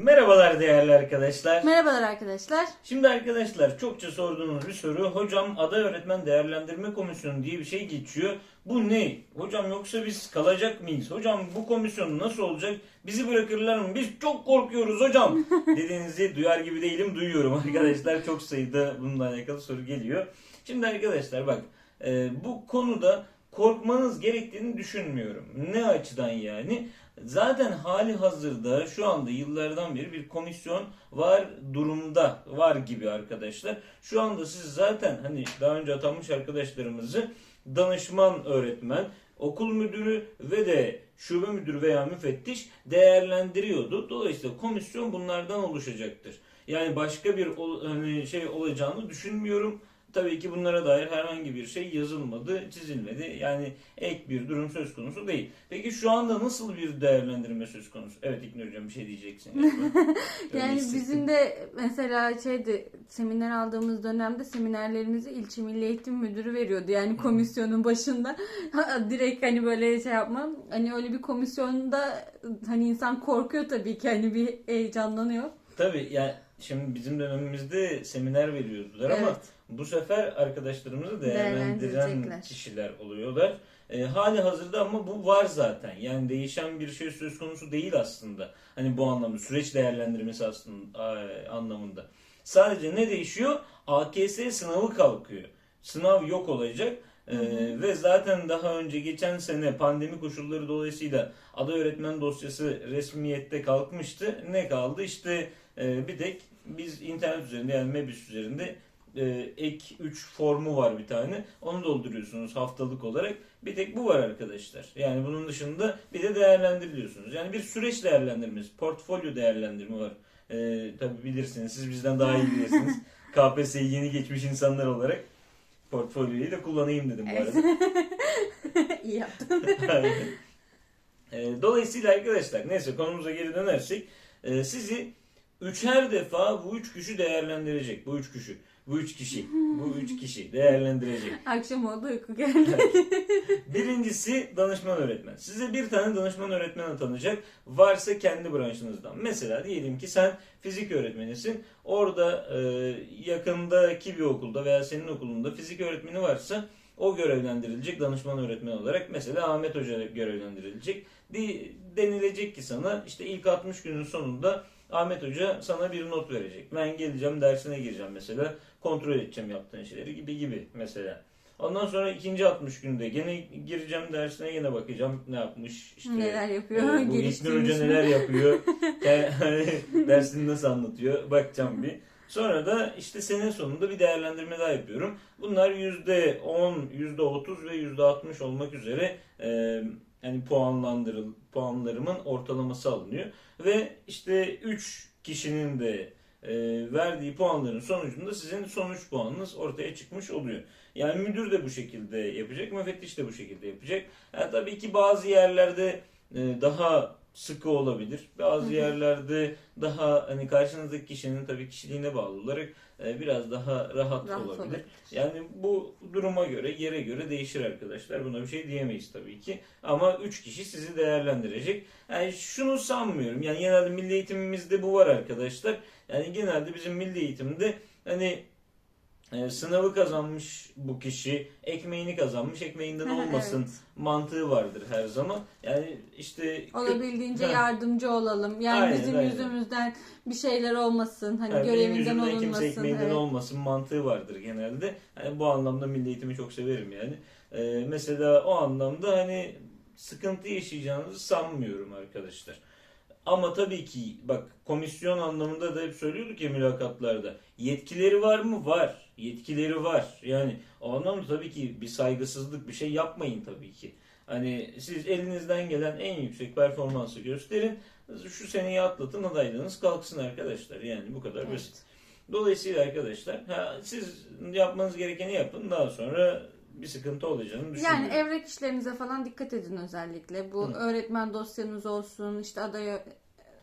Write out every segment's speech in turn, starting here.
Merhabalar değerli arkadaşlar. Merhabalar arkadaşlar. Şimdi arkadaşlar çokça sorduğunuz bir soru. Hocam aday öğretmen değerlendirme komisyonu diye bir şey geçiyor. Bu ne? Hocam yoksa biz kalacak mıyız? Hocam bu komisyon nasıl olacak? Bizi bırakırlar mı? Biz çok korkuyoruz hocam. Dediğinizi duyar gibi değilim duyuyorum arkadaşlar. Çok sayıda bununla alakalı soru geliyor. Şimdi arkadaşlar bak e, bu konuda korkmanız gerektiğini düşünmüyorum. Ne açıdan yani? Zaten hali hazırda şu anda yıllardan beri bir komisyon var durumda var gibi arkadaşlar. Şu anda siz zaten hani daha önce atanmış arkadaşlarımızı danışman öğretmen, okul müdürü ve de şube müdürü veya müfettiş değerlendiriyordu. Dolayısıyla komisyon bunlardan oluşacaktır. Yani başka bir hani şey olacağını düşünmüyorum. Tabii ki bunlara dair herhangi bir şey yazılmadı, çizilmedi. Yani ek bir durum söz konusu değil. Peki şu anda nasıl bir değerlendirme söz konusu? Evet İknur Hocam bir şey diyeceksin. yani hissettim. bizim de mesela şeydi seminer aldığımız dönemde seminerlerimizi ilçe milli eğitim müdürü veriyordu. Yani komisyonun başında direkt hani böyle şey yapmam. Hani öyle bir komisyonda hani insan korkuyor tabii ki hani bir heyecanlanıyor. Tabii yani şimdi bizim dönemimizde seminer veriyordular ama Evet. bu sefer arkadaşlarımızı değerlendiren kişiler oluyorlar. E, hali hazırda ama bu var zaten. Yani değişen bir şey söz konusu değil aslında. Hani bu anlamda süreç değerlendirmesi aslında e, anlamında. Sadece ne değişiyor? AKS sınavı kalkıyor. Sınav yok olacak. Ee, ve zaten daha önce geçen sene pandemi koşulları dolayısıyla aday öğretmen dosyası resmiyette kalkmıştı. Ne kaldı? İşte e, bir tek biz internet üzerinde yani Mebis üzerinde e, ek 3 formu var bir tane. Onu dolduruyorsunuz haftalık olarak. Bir tek bu var arkadaşlar. Yani bunun dışında bir de değerlendiriliyorsunuz. Yani bir süreç değerlendirmesi, portfolyo değerlendirme var. E, tabii bilirsiniz. Siz bizden daha iyi bilirsiniz. KPSS'yi yeni geçmiş insanlar olarak portfolyoyu da kullanayım dedim bu arada. İyi yaptın. Aynen. E, Dolayısıyla arkadaşlar neyse konumuza geri dönersek e, sizi üçer defa bu üç kişi değerlendirecek. Bu üç kişi. Bu üç kişi. Bu üç kişi değerlendirecek. Akşam oldu uyku geldi. Birincisi danışman öğretmen. Size bir tane danışman öğretmen atanacak. Varsa kendi branşınızdan. Mesela diyelim ki sen fizik öğretmenisin. Orada e, yakındaki bir okulda veya senin okulunda fizik öğretmeni varsa o görevlendirilecek danışman öğretmen olarak. Mesela Ahmet Hoca görevlendirilecek. Di- Denilecek ki sana işte ilk 60 günün sonunda Ahmet Hoca sana bir not verecek. Ben geleceğim dersine gireceğim mesela. Kontrol edeceğim yaptığın şeyleri gibi gibi mesela. Ondan sonra ikinci 60 günde gene gireceğim dersine gene bakacağım ne yapmış. işte neler yapıyor? e, bu İlknur Hoca neler yapıyor. yani, hani dersini nasıl anlatıyor bakacağım bir. Sonra da işte sene sonunda bir değerlendirme daha yapıyorum. Bunlar %10, %30 ve %60 olmak üzere e, yani puanlandırıl puanlarımın ortalaması alınıyor. Ve işte 3 kişinin de e, verdiği puanların sonucunda sizin sonuç puanınız ortaya çıkmış oluyor. Yani müdür de bu şekilde yapacak, müfettiş de bu şekilde yapacak. Yani tabii ki bazı yerlerde e, daha sıkı olabilir. Bazı Hı hı. yerlerde daha hani karşınızdaki kişinin tabii kişiliğine bağlı olarak e, biraz daha rahat, Rahat olabilir. olabilir. Yani bu duruma göre, yere göre değişir arkadaşlar. Buna bir şey diyemeyiz tabii ki. Ama 3 kişi sizi değerlendirecek. Yani şunu sanmıyorum. Yani genelde milli eğitimimizde bu var arkadaşlar. Yani genelde bizim milli eğitimde hani e, sınavı kazanmış bu kişi, ekmeğini kazanmış, ekmeğinden olmasın evet. mantığı vardır her zaman. Yani işte Olabildiğince Ha. yardımcı olalım. Yani Aynen, bizim aynen. yüzümüzden bir şeyler olmasın. Hani Yani benim görevinden yüzümden kimse olunmasın. ekmeğinden Evet. olmasın mantığı vardır genelde. Yani bu anlamda milli eğitimi çok severim yani. Ee, mesela o anlamda hani sıkıntı yaşayacağınızı sanmıyorum arkadaşlar. Ama tabii ki bak komisyon anlamında da hep söylüyorduk ya mülakatlarda. Yetkileri var mı? Var. Yetkileri var. Yani o anlamda tabii ki bir saygısızlık bir şey yapmayın tabii ki. Hani siz elinizden gelen en yüksek performansı gösterin. Şu seneyi atlatın adaylığınız kalksın arkadaşlar. Yani bu kadar Evet. basit. Dolayısıyla arkadaşlar ha, siz yapmanız gerekeni yapın daha sonra bir sıkıntı olacağını düşünüyorum. Yani evrak işlerinize falan dikkat edin özellikle. Bu Hı. öğretmen dosyanız olsun, işte aday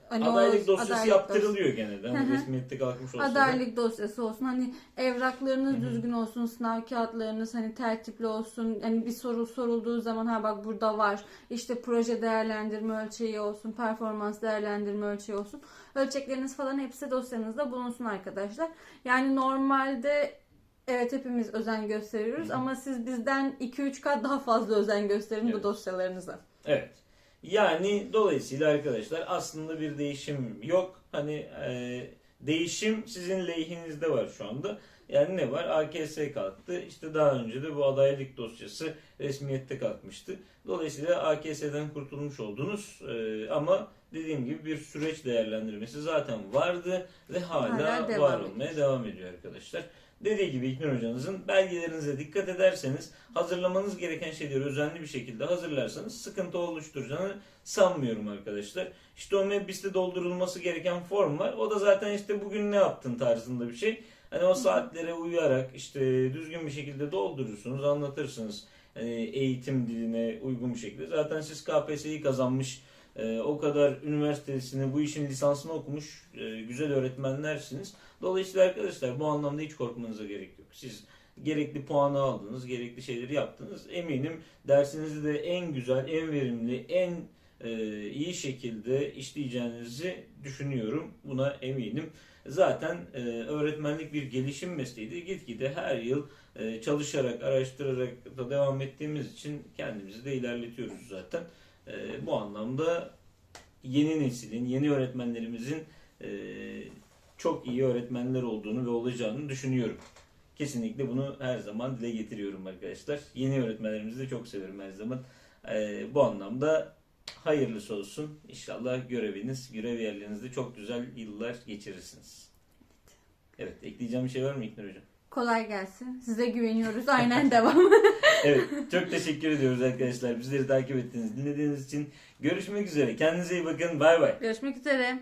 Hani adaylık dosyası adaylık yaptırılıyor gene de. Hı Hani resmiyette kalkmış olsa da. Adaylık dosyası olsun hani evraklarınız düzgün olsun sınav kağıtlarınız hani tertipli olsun hani bir soru sorulduğu zaman ha bak burada var işte proje değerlendirme ölçeği olsun performans değerlendirme ölçeği olsun ölçekleriniz falan hepsi dosyanızda bulunsun arkadaşlar yani normalde evet hepimiz özen gösteriyoruz Hı hı. ama siz bizden 2-3 kat daha fazla özen gösterin bu Evet. dosyalarınıza. Evet. Yani dolayısıyla arkadaşlar aslında bir değişim yok. Hani e, değişim sizin lehinize var şu anda. Yani ne var? AKS kalktı. İşte daha önce de bu adaylık dosyası resmiyette kalkmıştı. Dolayısıyla AKS'den kurtulmuş oldunuz. E, ama dediğim gibi bir süreç değerlendirmesi zaten vardı ve hala, Hala var ediyor. olmaya devam ediyor arkadaşlar. Dediği gibi İknur hocanızın belgelerinize dikkat ederseniz hazırlamanız gereken şeyleri özenli bir şekilde hazırlarsanız sıkıntı oluşturacağını sanmıyorum arkadaşlar. İşte o Mebbis'te doldurulması gereken form var. O da zaten işte bugün ne yaptın tarzında bir şey. Hani o saatlere uyarak işte düzgün bir şekilde doldurursunuz, anlatırsınız. Hani eğitim diline uygun bir şekilde. Zaten siz KPSS'yi kazanmış, e, o kadar üniversitesini, bu işin lisansını okumuş e, güzel öğretmenlersiniz. Dolayısıyla arkadaşlar bu anlamda hiç korkmanıza gerek yok. Siz gerekli puanı aldınız, gerekli şeyleri yaptınız. Eminim dersinizi de en güzel, en verimli, en e, iyi şekilde işleyeceğinizi düşünüyorum. Buna eminim. Zaten e, öğretmenlik bir gelişim mesleğidir. Gitgide her yıl çalışarak, araştırarak da devam ettiğimiz için kendimizi de ilerletiyoruz zaten. E, bu anlamda yeni neslin, yeni öğretmenlerimizin e, çok iyi öğretmenler olduğunu ve olacağını düşünüyorum. Kesinlikle bunu her zaman dile getiriyorum arkadaşlar. Yeni öğretmenlerimizi de çok severim her zaman. Ee, bu anlamda hayırlısı olsun. İnşallah göreviniz, görev yerlerinizde çok güzel yıllar geçirirsiniz. Evet, ekleyeceğim bir şey var mı İknur Hocam? Kolay gelsin. Size güveniyoruz. Aynen devam. Evet, çok teşekkür ediyoruz arkadaşlar. Bizleri takip ettiğiniz, dinlediğiniz için. Görüşmek üzere. Kendinize iyi bakın. Bay bay. Görüşmek üzere.